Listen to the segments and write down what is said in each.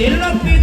Stand it up, people.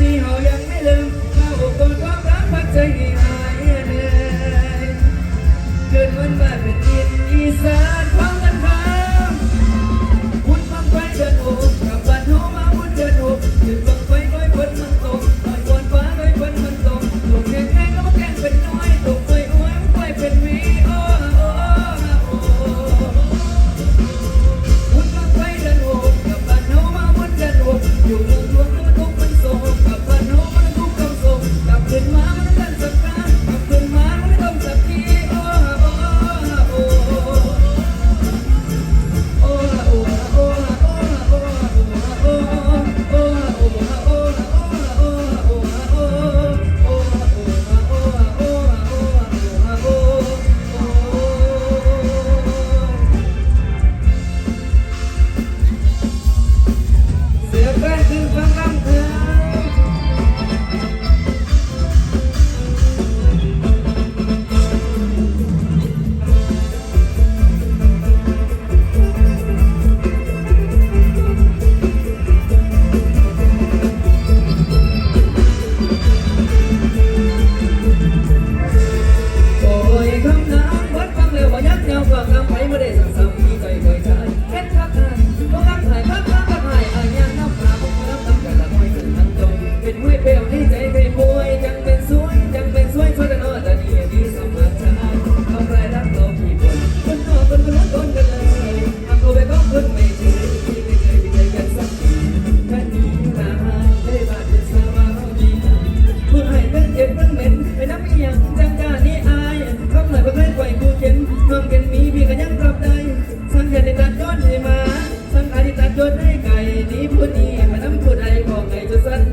ที่เรายังไม่ลืม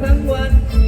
ทั้งวัน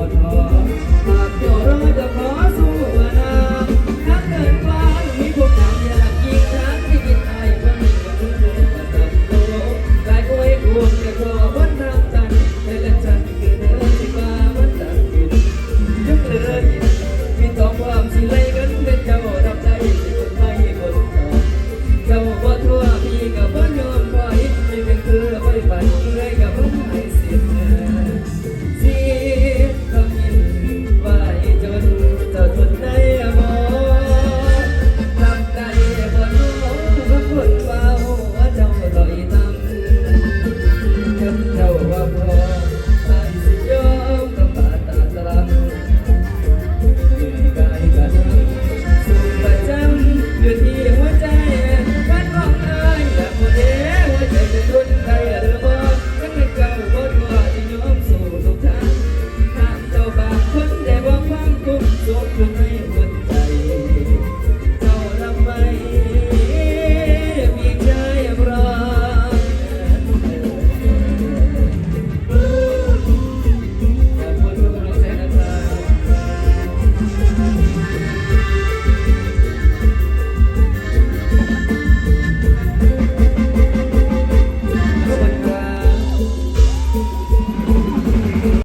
Bye-bye.